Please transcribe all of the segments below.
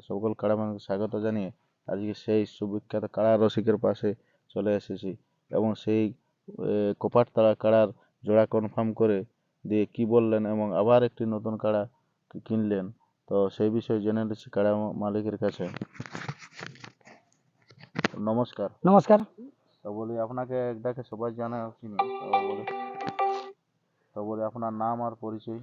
সকল কাড়া মানুষকে স্বাগত জানিয়ে আজকে সেই সুবিখ্যাত কাড়া রসিকের পাশে চলে এসেছি এবং সেই এ, কোপারতলা কাড়ার জোড়া কনফার্ম করে দিয়ে কি বললেন এবং আবার একটি নতুন কাড়া কিনলেন। তো সেই বিষয়ে জেনে নিচ্ছি কাড়া মালিকের কাছে। নমস্কার। নমস্কার। তো বলি আপনাকে একটাকে সবাই জানা চিনি। তো বলি তো বলি আপনার নাম আর পরিচয়।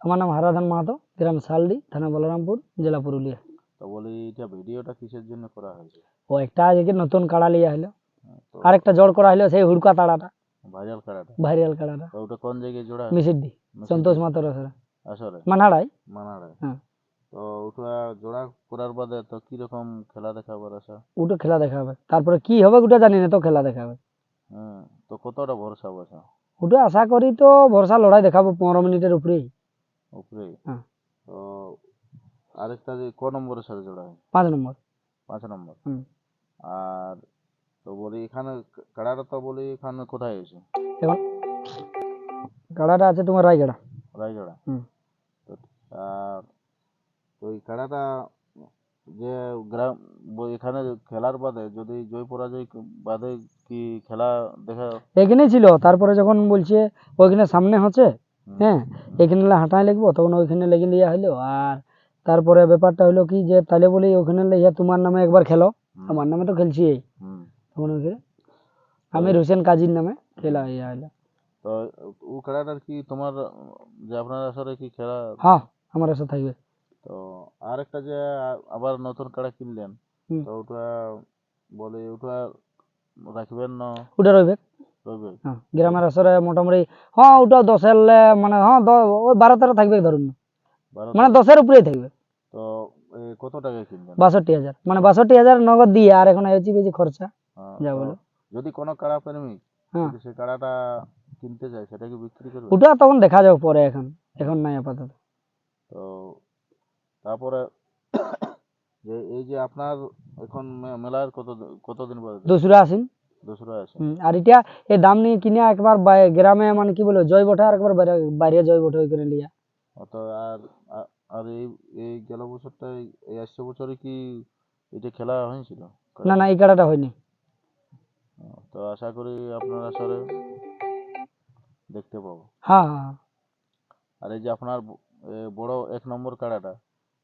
আমার নাম হারাধন মাহাতো গ্রাম শালডি থানা বলরামপুর জেলা পুরুলিয়া। তো বলি এটা ভিডিওটা কিসের জন্য করা হয়েছে? ও একটা আজকে নতুন কাড়া লিয়া হলো হ্যাঁ, আরেকটা জড় করা হলো সেই হুড়কা তাড়াটা ভাইরাল কাড়াটা? ভাইরাল কাড়াটা। তো ওটা কোন জায়গায় জোড়া? মিসিদ্দি সন্তোষ মাতর আসরে। আসলে মানহাড়াই মানাড়ায়। হ্যাঁ। তো ওটা জোড়া করার বাদে তো কীরকম খেলা দেখাবার আশা? ওটা খেলা দেখাবে। তারপরে কি হবে ওটা জানি না তো খেলা দেখাবে। হ্যাঁ তো কতটা ভরসা বসা? ওটা আশা করি তো ভরসা লড়াই দেখাবো পনেরো মিনিটের উপরেই। উপরে হ্যাঁ। তো আরেকটা যে ক নম্বরের সাথে জোড়া হয়? পাঁচ নম্বর। পাঁচ নম্বর। হুম। আর তো বলি এখানে কাড়াটা তো বলি এখানে কোথায় এসে কাড়াটা আছে তোমার রায়গড়া। রায়গড়া? হুম। তো আর তো এই খেলাটা যে গ্রাম এখানে খেলার বাদে যদি জয় পরাজয় বাদে কি খেলা দেখা এখানেই ছিল তারপরে যখন বলছে ওইখানে সামনে হচ্ছে হ্যাঁ এখানে হাঁটাই লিখব তখন ওইখানে লেগে লিয়া হলো আর তারপরে ব্যাপারটা হলো কি যে তাহলে বলি ওখানে লিয়া তোমার নামে একবার খেলো। আমার নামে তো খেলছি। তখন আমির হোসেন কাজীর নামে খেলা ইয়া হলো তো ও খেলাটার কি তোমার যে আপনার আসলে কি খেলা? হ্যাঁ আমার সাথে থাকবে। তো আর একটা যে আবার নতুন কাড়া কিনলেন। তো ওটা বলে ওটা রাখবেন না? ওটা রইবে। রইবে? হ্যাঁ গ্রামের আসরে মোটামুটি হ্যাঁ ওটা দশের লে- মানে হ্যাঁ বারো তেরো থাকবে ধরুন। মানে দশের উপরেই থাকবে। তো কত টাকায় কিনবেন? বাষট্টি হাজার। মানে বাষট্টি হাজার নগদ দিয়ে আর এখন এসি বেশি খরচা যা বলো। যদি কোনো কাড়া প্রেমিক হ্যাঁ। সে কাড়াটা কিনতে চায় সেটা কি বিক্রি করবে? ওটা তখন দেখা যাবে পরে এখন। এখন নাই আপাতত। তো তারপরে যে এই যে আপনার এখন মেলার কত কতদিন বাদে দুসরা আসিন। দোসরা আছে আর এটা এই দাম নিয়ে কিনে একবার গ্রামে মানে কি বলে জয় বটে আর একবার বাইরে বাইরে জয় বটে ওইখানে লিয়া। তো আর আর এই এই গেল বছরটা এই- আসছে বছরে কি এটা খেলা হয়েছিল? না না এই কাড়াটা হয়নি। তো আশা করি আপনার আসরে দেখতে পাবো। হ্যাঁ হ্যাঁ। আর এই যে আপনার বড় এক নম্বর কাড়াটা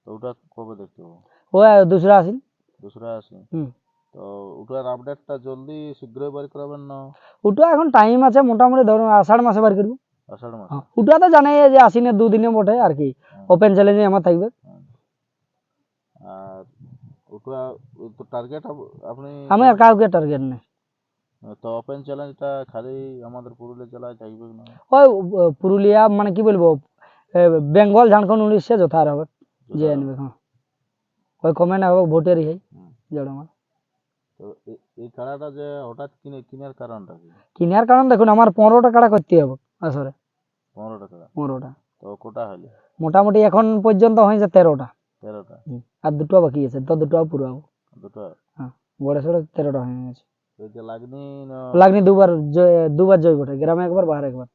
তো ওটা কবে দেখতে পাবো? ও দুসরা আসেন দুসরা হুম। তো ওটার আপডেটটা জলদি শীঘ্রই বার করাবেন না? ওটা এখন টাইম আছে মোটামুটি ধরুন আষাঢ় মাসে বার করব। ওটা তো জানাই যে আসিনে দুদিনে বটে আর কি। ওপেন চ্যালেঞ্জে আমার থাকবে। আর ওটা তো টার্গেট আপনি আমি আর কাউকে টার্গেট নেই। তো ওপেন চ্যালেঞ্জটা খালি আমাদের পুরুলিয়া জেলায় থাকবে না ওই পুরুলিয়া মানে কি বলব? বেঙ্গল ঝাড়খণ্ড উড়িষ্যা যথার হবে। যে আনবে হ্যাঁ ওই কমেন্ট হবে ভোটেরই হয় জড় আমার তো এই কাড়াটা যে হঠাৎ কিনে কেনার কারণটা কি? কিনার কারণ দেখুন আমার পনেরোটা কাড়া করতে হবে। আসরে পনেরোটা কাড়া পনেরোটা। তো কোটা হলে মোটামুটি এখন পর্যন্ত হয়েছে তেরোটা। তেরোটা। আর দুটো বাকি আছে তো দুটো পুরো হবে। দুটো? বড় সড়ো তেরোটা হয়ে গেছে। লাগনি লাগনি দুবার দুবার জয় বটে গ্রামে একবার বাইরে একবার।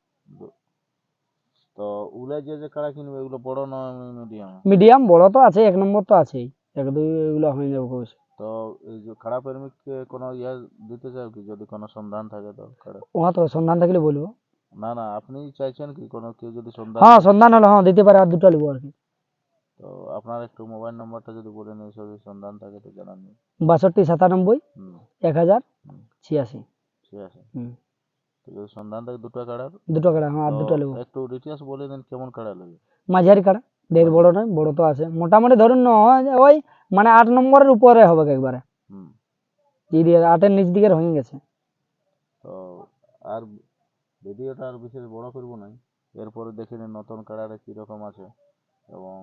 তো উলে যে যে কাড়া কিনবে এগুলো বড় না মিডিয়াম? মিডিয়াম বড় তো আছে এক নম্বর তো আছেই। এক দুই এগুলো হয়ে যাবে কইছে তো এই যে কাড়া প্রেমিককে কোনো ইয়ে দিতে চাও কি? যদি কোনো সন্ধান থাকে তো ওহা তো সন্ধান থাকলে বলব। না না আপনি চাইছেন কি? কোনো কেউ যদি সন্ধান হ্যাঁ সন্ধান হলে হ্যাঁ দিতে পারে আর দুটো নেব আর কি। তো আপনার একটু মোবাইল নাম্বারটা যদি বলে নিই যদি সন্ধান থাকে তো জানান বাষট্টি সাতানব্বই এক হাজার। ছিয়াশি। তো যদি সন্ধান থাকে দুটো কাড়ার। দুটো কাড়া হ্যাঁ আর দুটো নেব একটু ডিটেলস বলে দেন কেমন কাড়া লাগে? মাঝারি কাড়া ঢের বড় নয় বড় তো আছে। মোটামুটি ধরুন না ওই মানে আট নম্বরের উপরে হবে একবারে। হুম। এই দিকে আটের নিচ দিকের হয়ে গেছে। তো আর ভিডিওটা আর বিশেষ বড় করব না। এরপরে দেখে নিন নতুন কাড়াটা কীরকম আছে এবং